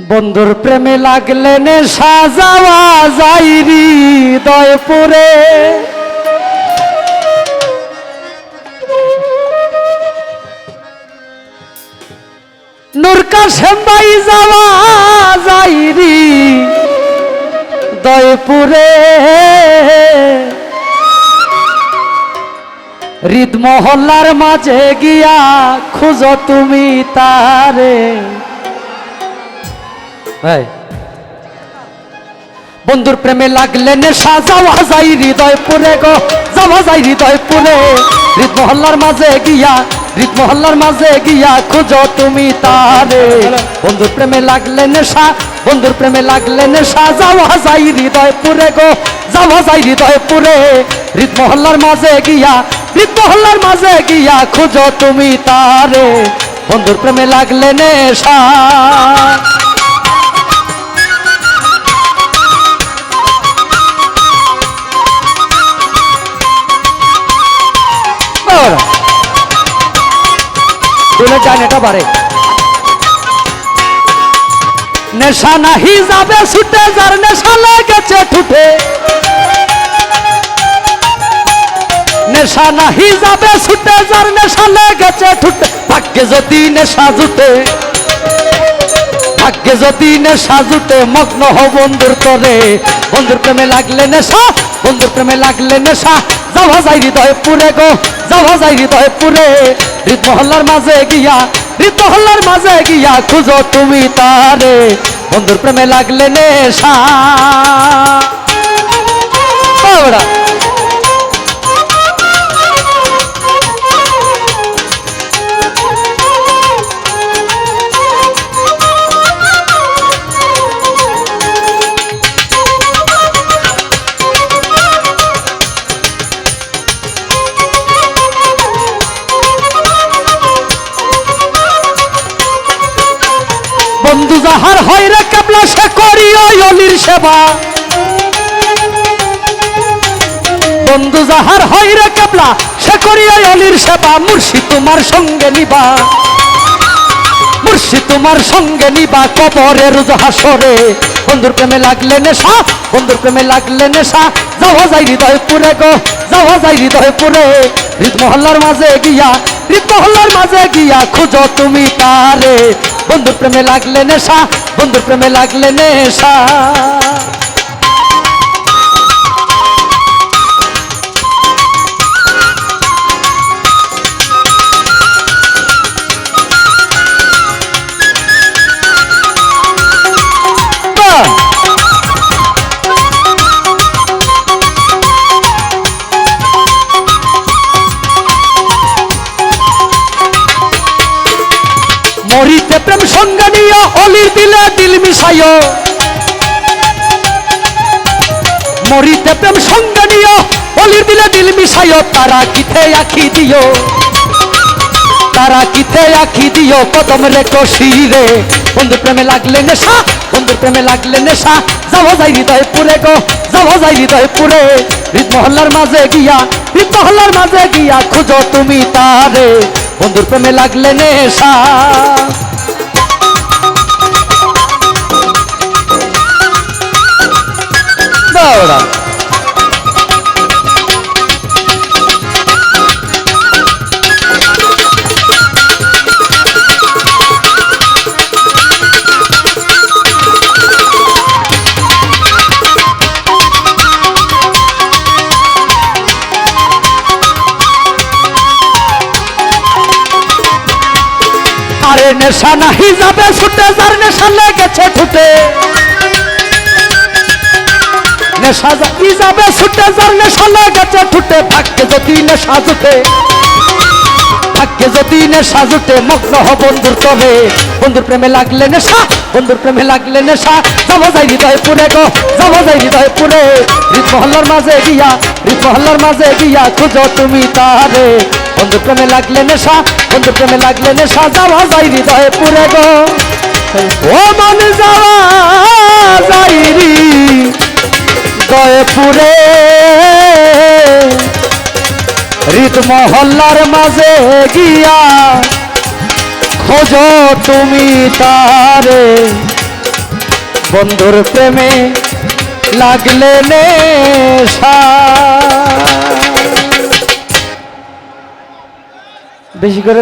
বন্ধুর প্রেমে লাগলেন সাজাওয়া যাইরি দয়পুরে নুরকা সেম্বাই যাওয়া যাইরি দয়পুরে হৃদ মহল্লার মাঝে গিয়া খুঁজো তুমি তারে। বন্ধুর প্রেমে লাগলে নেশা, যাওয়া যাই হৃদয় পুরে গো, যাওয়া যাই হৃদয় পুরে হৃদ মহল্লার মাঝে গিয়া হৃদ মহল্লার মাঝে গিয়া খুঁজো তুমি তারে। বন্ধুর প্রেমে লাগলে নেশা, বন্ধুর প্রেমে লাগলে নেশা, যাওয়া যাই হৃদয় পুরে গো, যাওয়া যাই হৃদয় পুরে হৃদ মহল্লার মাঝে গিয়া হৃদ মহল্লার মাঝে গিয়া খুঁজো তুমি তারে। বন্ধুর প্রেমে লাগলে নেশা। দিলে যায় এটা বাড়ে। নেশা নাহি যাবে ছুটে যার নেশা লেগেছে ঠুটে। নেশা নাহি যাবে ছুটে যার নেশা লেগেছে ঠুটে। ভাগ্যে যদি নেশা জুটে, ভাগ্যে যদি নেশা জুটে, মগ্ন হ বন্ধুর তরে বন্ধুর প্রেমে লাগলে নেশা, বন্ধুর প্রেমে লাগলে নেশা যাওয়া যায় হৃদয় পুরে গো, যাওয়া যায় হৃদয় পুরে হৃদ মহল্লার মাঝে গিয়া হৃদ মহল্লার মাঝে গিয়া খুঁজো তুমি তারে। বন্ধুর প্রেমে লাগলে নেশা। যাহার হয় রে কেবলা, সে করি অলির সেবা। বন্ধু, যাহার হয় রে কেবলা, সে করি অলির সেবা। মুর্শি তোমার সঙ্গে নিবা। মুর্শি তোমার সঙ্গে নিবা কবরের হাসরে বন্ধুর প্রেমে লাগলে নেশা, বন্ধুর প্রেমে লাগলে নেশা। যাওয়া যাই হৃদয় পুরে গো, যাওয়া যাই হৃদয় পুরে হৃদ মহল্লার মাঝে গিয়া হৃদ মহল্লার মাঝে গিয়া খুঁজো তুমি তারে বন্ধুর প্রেমে লাগলে নেশা বন্ধুর প্রেমে লাগলে নেশা। মরিতে প্রেম সঙ্গে নিয়ে অলির দিলে দিল মিশাইও। মরিতে প্রেম সঙ্গে নিয়ে অলির দিলে দিল মিশাইও। তারা কিথে আখি দিও? তারা কিথে আখি দিও? কদম রে কষিরে বন্ধু প্রেমে লাগলে নেশা বন্ধু প্রেমে লাগলে নেশা। যাওয়া যাই হৃদয় পুরে গো যাওয়া যাই হৃদয় পুরে হৃদ মাঝে গিয়া হৃদ মহল্লার মাঝে গিয়া খুঁজো তুমি তারে। বন্ধুর প্রেমে লাগলে নেশা। আরে নেশা নাহি যাবে, ছুটে যার নেশা লেগেছে ঠুটে। নেশা ই যাবে, ছুটে যার নেশা লেগেছে ঠুটে, ভাগ্যে যদি নেশা জুটে, ভাগ্যে যদি নেশা জুটে মগ্ন হ বন্ধুর তবে। বন্ধুর প্রেমে লাগলে নেশা, বন্ধুর প্রেমে লাগলে নেশা। যাওয়া যায় হৃদয় পুরে গো যাওয়া যায় হৃদয় পুরে মাঝে গিয়া মাঝে গিয়া খুঁজো তুমি তারে। বন্ধুর প্রেমে লাগলে নেশা বন্ধুর প্রেমে লাগলে নেশা যাওয়া যায় হৃদয় পুরে গো। ও মন যাওয়া যাই রি দয়ে পুরে। হৃদ মহল্লার মাঝে গিয়া খোঁজো তুমি তারে। বন্ধুর প্রেমে লাগলে নেশা। বেশি করে